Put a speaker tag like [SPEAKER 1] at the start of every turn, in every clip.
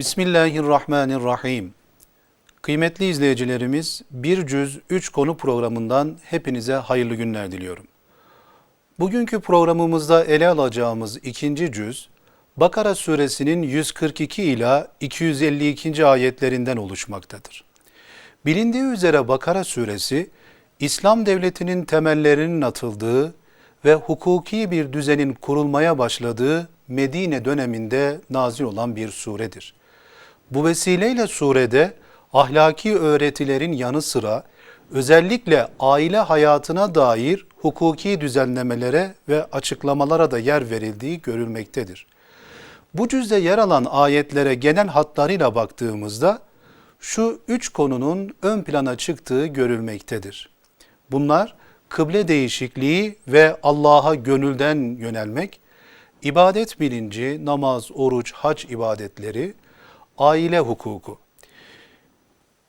[SPEAKER 1] Bismillahirrahmanirrahim. Kıymetli izleyicilerimiz, Bir Cüz Üç Konu programından hepinize hayırlı günler diliyorum. Bugünkü programımızda ele alacağımız ikinci cüz, Bakara suresinin 142 ila 252. ayetlerinden oluşmaktadır. Bilindiği üzere Bakara suresi, İslam devletinin temellerinin atıldığı ve hukuki bir düzenin kurulmaya başladığı Medine döneminde nazil olan bir suredir. Bu vesileyle surede ahlaki öğretilerin yanı sıra özellikle aile hayatına dair hukuki düzenlemelere ve açıklamalara da yer verildiği görülmektedir. Bu cüzde yer alan ayetlere genel hatlarıyla baktığımızda şu üç konunun ön plana çıktığı görülmektedir. Bunlar kıble değişikliği ve Allah'a gönülden yönelmek, ibadet bilinci, namaz, oruç, hac ibadetleri, aile hukuku.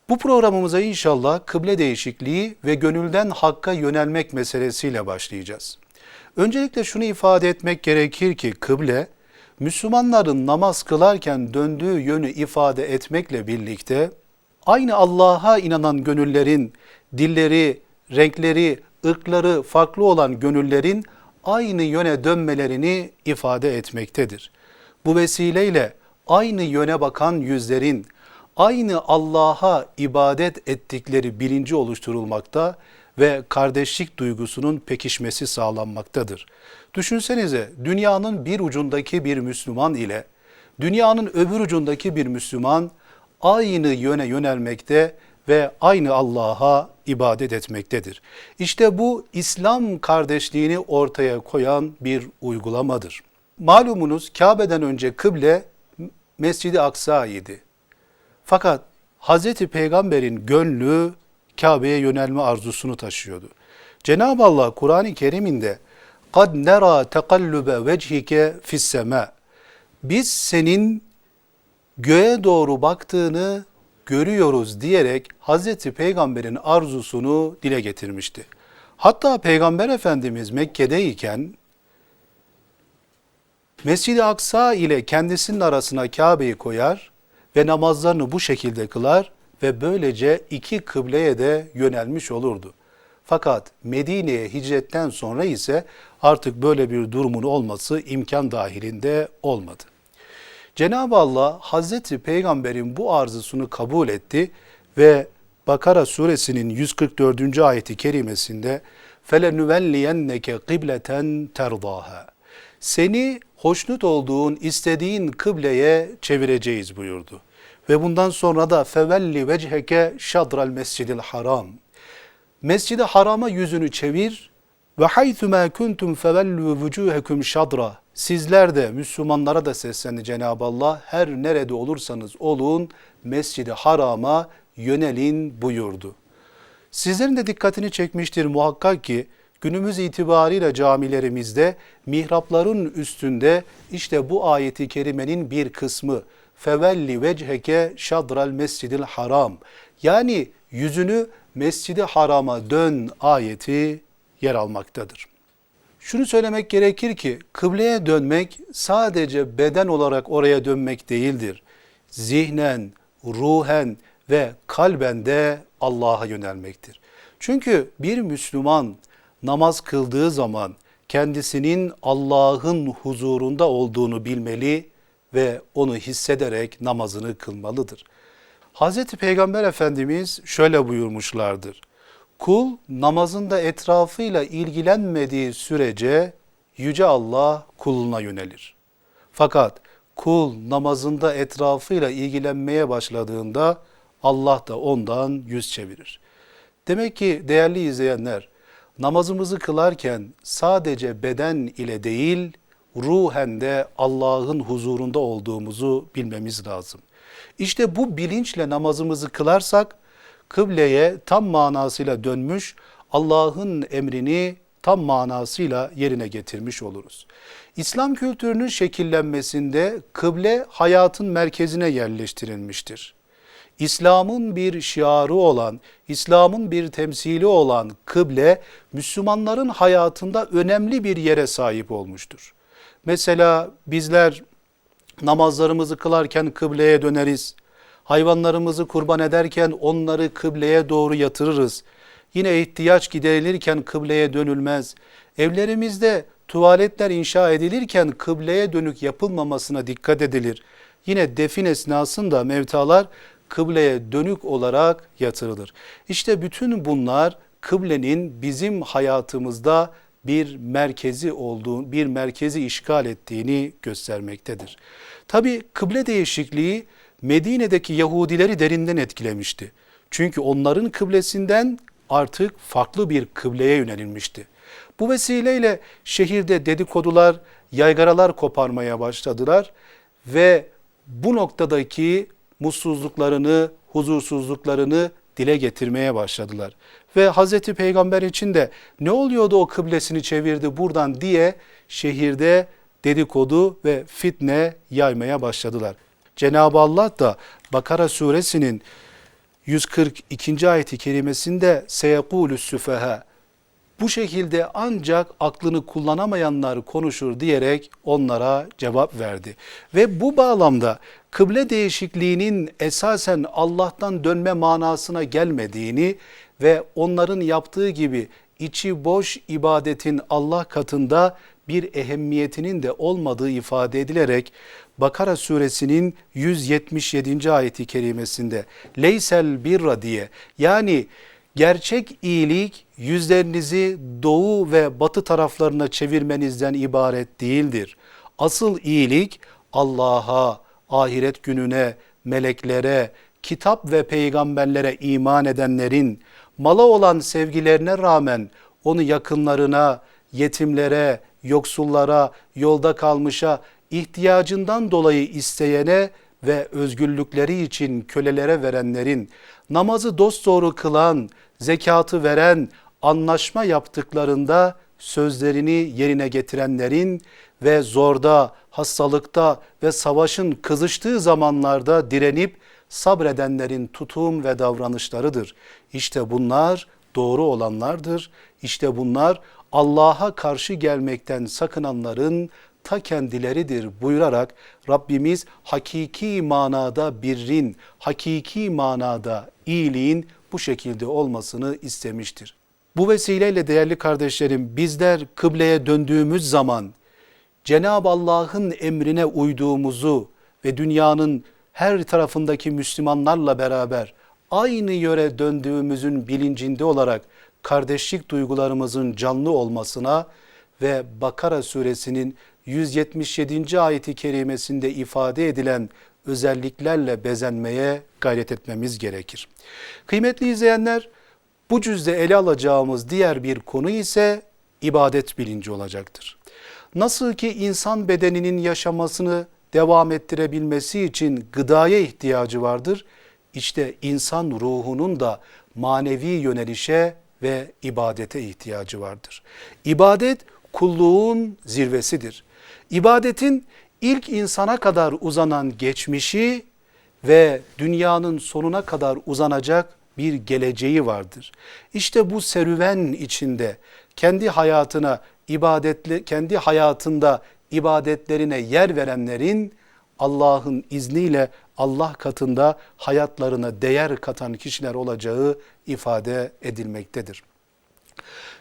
[SPEAKER 1] Bu programımıza inşallah kıble değişikliği ve gönülden hakka yönelmek meselesiyle başlayacağız. Öncelikle şunu ifade etmek gerekir ki kıble, Müslümanların namaz kılarken döndüğü yönü ifade etmekle birlikte aynı Allah'a inanan gönüllerin dilleri, renkleri, ırkları farklı olan gönüllerin aynı yöne dönmelerini ifade etmektedir. Bu vesileyle aynı yöne bakan yüzlerin aynı Allah'a ibadet ettikleri bilinci oluşturulmakta ve kardeşlik duygusunun pekişmesi sağlanmaktadır. Düşünsenize dünyanın bir ucundaki bir Müslüman ile dünyanın öbür ucundaki bir Müslüman aynı yöne yönelmekte ve aynı Allah'a ibadet etmektedir. İşte bu İslam kardeşliğini ortaya koyan bir uygulamadır. Malumunuz Kabe'den önce kıble Mescid-i Aksa idi. Fakat Hz. Peygamber'in gönlü Kabe'ye yönelme arzusunu taşıyordu. Cenab-ı Allah Kur'an-ı Kerim'inde kad nera tekallübe vechike fisseme biz senin göğe doğru baktığını görüyoruz diyerek Hazreti Peygamber'in arzusunu dile getirmişti. Hatta Peygamber Efendimiz Mekke'deyken Mescid-i Aksa ile kendisinin arasına Kabe'yi koyar ve namazlarını bu şekilde kılar ve böylece iki kıbleye de yönelmiş olurdu. Fakat Medine'ye hicretten sonra ise artık böyle bir durumun olması imkan dahilinde olmadı. Cenab-ı Allah Hazreti Peygamber'in bu arzusunu kabul etti ve Bakara suresinin 144. ayeti kerimesinde فَلَنُوَلِّيَنَّكَ قِبْلَةً تَرْضَاهَا Seni hoşnut olduğun, istediğin kıbleye çevireceğiz buyurdu. Ve bundan sonra da fevelli vecheke şadral mescidil haram. Mescidi harama yüzünü çevir ve haythu ma kuntum fevellu vucuhakum şadra. Sizler de Müslümanlara da seslendi Cenab-ı Allah. Her nerede olursanız olun Mescidi Haram'a yönelin buyurdu. Sizlerin de dikkatini çekmiştir muhakkak ki günümüz itibariyle camilerimizde mihrapların üstünde işte bu ayeti kerimenin bir kısmı fevelli vecheke şadral mescidil haram yani yüzünü mescidi harama dön ayeti yer almaktadır. Şunu söylemek gerekir ki kıbleye dönmek sadece beden olarak oraya dönmek değildir. Zihnen, ruhen ve kalben de Allah'a yönelmektir. Çünkü bir Müslüman namaz kıldığı zaman kendisinin Allah'ın huzurunda olduğunu bilmeli ve onu hissederek namazını kılmalıdır. Hz. Peygamber Efendimiz şöyle buyurmuşlardır. Kul namazında etrafıyla ilgilenmediği sürece Yüce Allah kuluna yönelir. Fakat kul namazında etrafıyla ilgilenmeye başladığında Allah da ondan yüz çevirir. Demek ki değerli izleyenler, namazımızı kılarken sadece beden ile değil, ruhen de Allah'ın huzurunda olduğumuzu bilmemiz lazım. İşte bu bilinçle namazımızı kılarsak kıbleye tam manasıyla dönmüş, Allah'ın emrini tam manasıyla yerine getirmiş oluruz. İslam kültürünün şekillenmesinde kıble hayatın merkezine yerleştirilmiştir. İslam'ın bir şiarı olan, İslam'ın bir temsili olan kıble Müslümanların hayatında önemli bir yere sahip olmuştur. Mesela bizler Namazlarımızı kılarken kıbleye döneriz. Hayvanlarımızı kurban ederken onları kıbleye doğru yatırırız. Yine ihtiyaç giderilirken kıbleye dönülmez. Evlerimizde tuvaletler inşa edilirken kıbleye dönük yapılmamasına dikkat edilir. Yine defin esnasında mevtalar kıbleye dönük olarak yatırılır. İşte bütün bunlar kıblenin bizim hayatımızda bir merkezi olduğu, bir merkezi işgal ettiğini göstermektedir. Tabi kıble değişikliği Medine'deki Yahudileri derinden etkilemişti. Çünkü onların kıblesinden artık farklı bir kıbleye yönelilmişti. Bu vesileyle şehirde dedikodular, yaygaralar koparmaya başladılar ve bu noktadaki mutsuzluklarını, huzursuzluklarını dile getirmeye başladılar. Ve Hazreti Peygamber için de ne oluyordu o kıblesini çevirdi buradan diye şehirde dedikodu ve fitne yaymaya başladılar. Cenab-ı Allah da Bakara suresinin 142. ayeti kerimesinde seyekulü süfeha bu şekilde ancak aklını kullanamayanlar konuşur diyerek onlara cevap verdi. Ve bu bağlamda kıble değişikliğinin esasen Allah'tan dönme manasına gelmediğini ve onların yaptığı gibi içi boş ibadetin Allah katında bir ehemmiyetinin de olmadığı ifade edilerek Bakara suresinin 177. ayeti kerimesinde leysel birra diye yani gerçek iyilik yüzlerinizi doğu ve batı taraflarına çevirmenizden ibaret değildir. Asıl iyilik Allah'a, ahiret gününe, meleklere, kitap ve peygamberlere iman edenlerin mala olan sevgilerine rağmen onu yakınlarına, yetimlere, yoksullara, yolda kalmışa, ihtiyacından dolayı isteyene ve özgürlükleri için kölelere verenlerin, namazı dosdoğru kılan, zekatı veren, anlaşma yaptıklarında sözlerini yerine getirenlerin ve zorda, hastalıkta ve savaşın kızıştığı zamanlarda direnip sabredenlerin tutum ve davranışlarıdır. İşte bunlar doğru olanlardır. İşte bunlar Allah'a karşı gelmekten sakınanların ta kendileridir buyurarak Rabbimiz hakiki manada birrin, hakiki manada iyiliğin bu şekilde olmasını istemiştir. Bu vesileyle değerli kardeşlerim bizler kıbleye döndüğümüz zaman Cenab-ı Allah'ın emrine uyduğumuzu ve dünyanın her tarafındaki Müslümanlarla beraber aynı yöre döndüğümüzün bilincinde olarak kardeşlik duygularımızın canlı olmasına ve Bakara suresinin 177. ayeti kerimesinde ifade edilen özelliklerle bezenmeye gayret etmemiz gerekir. Kıymetli izleyenler, bu cüzde ele alacağımız diğer bir konu ise ibadet bilinci olacaktır. Nasıl ki insan bedeninin yaşamasını devam ettirebilmesi için gıdaya ihtiyacı vardır. İşte insan ruhunun da manevi yönelişe ve ibadete ihtiyacı vardır. İbadet kulluğun zirvesidir. İbadetin ilk insana kadar uzanan geçmişi ve dünyanın sonuna kadar uzanacak bir geleceği vardır. İşte bu serüven içinde kendi hayatına ibadetli kendi hayatında ibadetlerine yer verenlerin Allah'ın izniyle Allah katında hayatlarına değer katan kişiler olacağı ifade edilmektedir.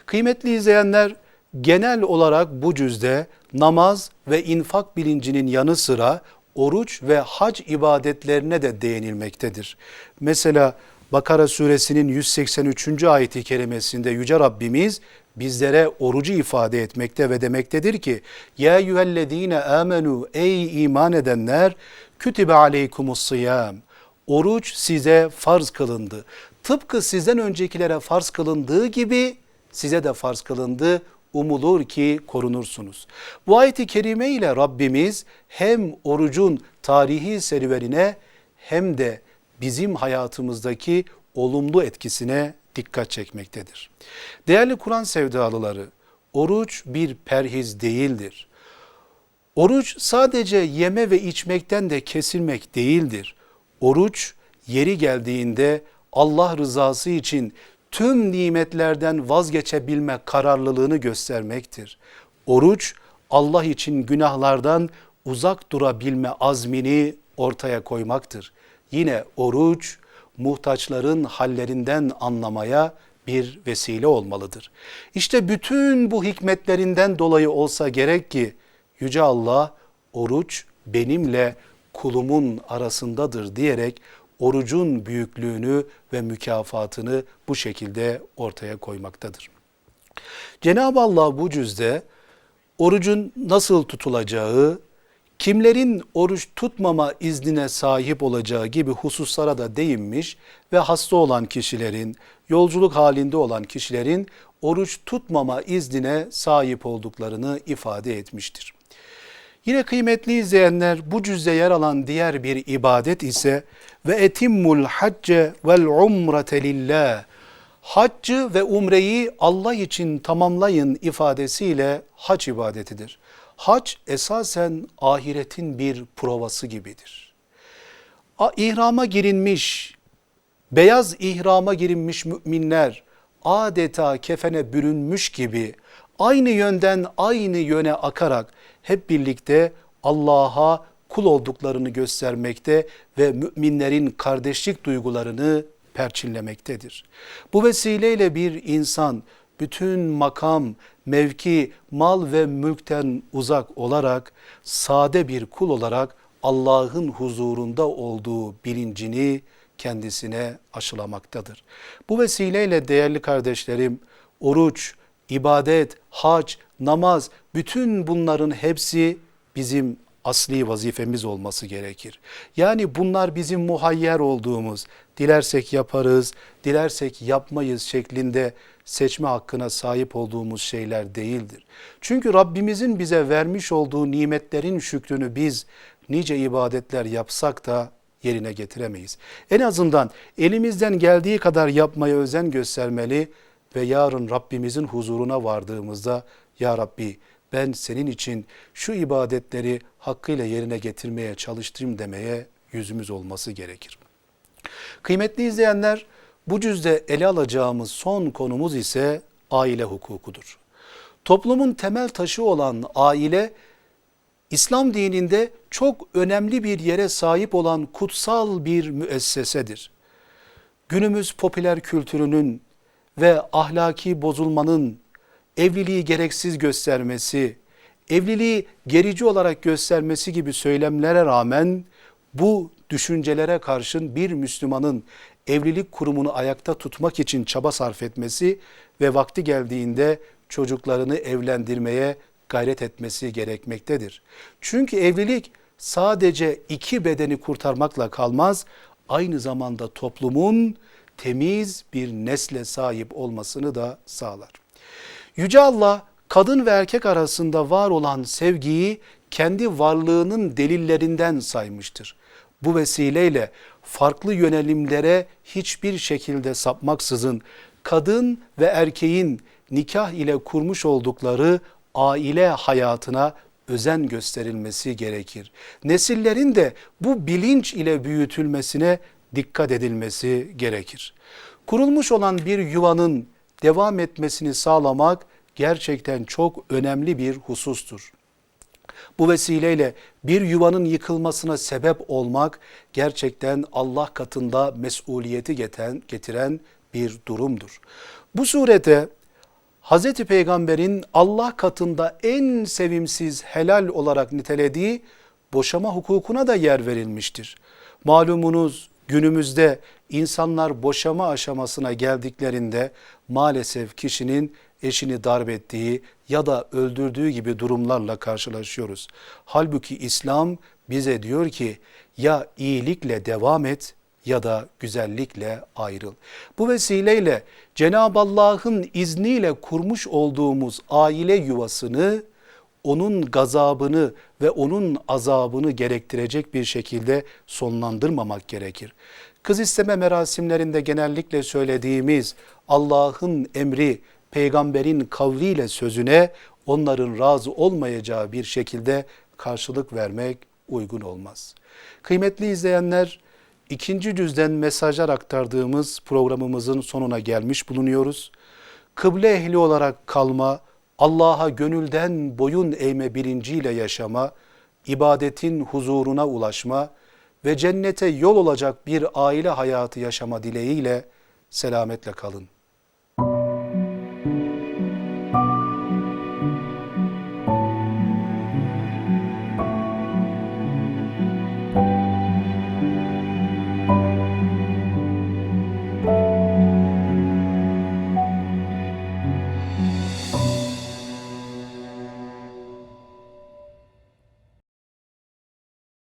[SPEAKER 1] Kıymetli izleyenler, genel olarak bu cüzde namaz ve infak bilincinin yanı sıra oruç ve hac ibadetlerine de değinilmektedir. Mesela Bakara suresinin 183. ayeti kerimesinde Yüce Rabbimiz bizlere orucu ifade etmekte ve demektedir ki Ya eyyühellezine amenu ey iman edenler kütübe aleykumus sıyam oruç size farz kılındı. Tıpkı sizden öncekilere farz kılındığı gibi size de farz kılındı umulur ki korunursunuz. Bu ayeti kerime ile Rabbimiz hem orucun tarihi serüvenine hem de bizim hayatımızdaki olumlu etkisine dikkat çekmektedir. Değerli Kur'an sevdalıları, oruç bir perhiz değildir. Oruç sadece yeme ve içmekten de kesilmek değildir. Oruç yeri geldiğinde Allah rızası için tüm nimetlerden vazgeçebilme kararlılığını göstermektir. Oruç Allah için günahlardan uzak durabilme azmini ortaya koymaktır. Yine oruç muhtaçların hallerinden anlamaya bir vesile olmalıdır. İşte bütün bu hikmetlerinden dolayı olsa gerek ki Yüce Allah oruç benimle kulumun arasındadır diyerek orucun büyüklüğünü ve mükafatını bu şekilde ortaya koymaktadır. Cenab-ı Allah bu cüzde orucun nasıl tutulacağı, kimlerin oruç tutmama iznine sahip olacağı gibi hususlara da değinmiş ve hasta olan kişilerin, yolculuk halinde olan kişilerin oruç tutmama iznine sahip olduklarını ifade etmiştir. Yine kıymetli izleyenler bu cüzde yer alan diğer bir ibadet ise ve etimmul hacce vel umrete lillah. Haccı ve umreyi Allah için tamamlayın ifadesiyle hac ibadetidir. Hac esasen ahiretin bir provası gibidir. İhrama girinmiş, beyaz ihrama girinmiş müminler adeta kefene bürünmüş gibi aynı yönden aynı yöne akarak hep birlikte Allah'a kul olduklarını göstermekte ve müminlerin kardeşlik duygularını perçinlemektedir. Bu vesileyle bir insan bütün makam, mevki, mal ve mülkten uzak olarak sade bir kul olarak Allah'ın huzurunda olduğu bilincini kendisine aşılamaktadır. Bu vesileyle değerli kardeşlerim oruç, ibadet, hac, namaz bütün bunların hepsi bizim asli vazifemiz olması gerekir. Yani bunlar bizim muhayyer olduğumuz, dilersek yaparız, dilersek yapmayız şeklinde seçme hakkına sahip olduğumuz şeyler değildir. Çünkü Rabbimizin bize vermiş olduğu nimetlerin şükrünü biz nice ibadetler yapsak da yerine getiremeyiz. En azından elimizden geldiği kadar yapmaya özen göstermeli ve yarın Rabbimizin huzuruna vardığımızda Ya Rabbi ben senin için şu ibadetleri hakkıyla yerine getirmeye çalıştım demeye yüzümüz olması gerekir. Kıymetli izleyenler bu cüzde ele alacağımız son konumuz ise aile hukukudur. Toplumun temel taşı olan aile İslam dininde çok önemli bir yere sahip olan kutsal bir müessesedir. Günümüz popüler kültürünün ve ahlaki bozulmanın evliliği gereksiz göstermesi, evliliği gerici olarak göstermesi gibi söylemlere rağmen bu düşüncelere karşın bir Müslümanın evlilik kurumunu ayakta tutmak için çaba sarf etmesi ve vakti geldiğinde çocuklarını evlendirmeye gayret etmesi gerekmektedir. Çünkü evlilik sadece iki bedeni kurtarmakla kalmaz, aynı zamanda toplumun temiz bir nesle sahip olmasını da sağlar. Yüce Allah kadın ve erkek arasında var olan sevgiyi kendi varlığının delillerinden saymıştır. Bu vesileyle farklı yönelimlere hiçbir şekilde sapmaksızın kadın ve erkeğin nikah ile kurmuş oldukları aile hayatına özen gösterilmesi gerekir. Nesillerin de bu bilinç ile büyütülmesine dikkat edilmesi gerekir. Kurulmuş olan bir yuvanın devam etmesini sağlamak gerçekten çok önemli bir husustur. Bu vesileyle bir yuvanın yıkılmasına sebep olmak gerçekten Allah katında mesuliyeti getiren, getiren bir durumdur. Bu surete Hz. Peygamber'in Allah katında en sevimsiz helal olarak nitelediği boşama hukukuna da yer verilmiştir. Malumunuz günümüzde insanlar boşama aşamasına geldiklerinde maalesef kişinin eşini darp ettiği ya da öldürdüğü gibi durumlarla karşılaşıyoruz. Halbuki İslam bize diyor ki ya iyilikle devam et ya da güzellikle ayrıl. Bu vesileyle Cenab-ı Allah'ın izniyle kurmuş olduğumuz aile yuvasını onun gazabını ve onun azabını gerektirecek bir şekilde sonlandırmamak gerekir. Kız isteme merasimlerinde genellikle söylediğimiz Allah'ın emri, peygamberin kavliyle sözüne onların razı olmayacağı bir şekilde karşılık vermek uygun olmaz. Kıymetli izleyenler, ikinci cüzden mesajlar aktardığımız programımızın sonuna gelmiş bulunuyoruz. Kıble ehli olarak kalma, Allah'a gönülden boyun eğme bilinciyle yaşama, ibadetin huzuruna ulaşma ve cennete yol olacak bir aile hayatı yaşama dileğiyle selametle kalın.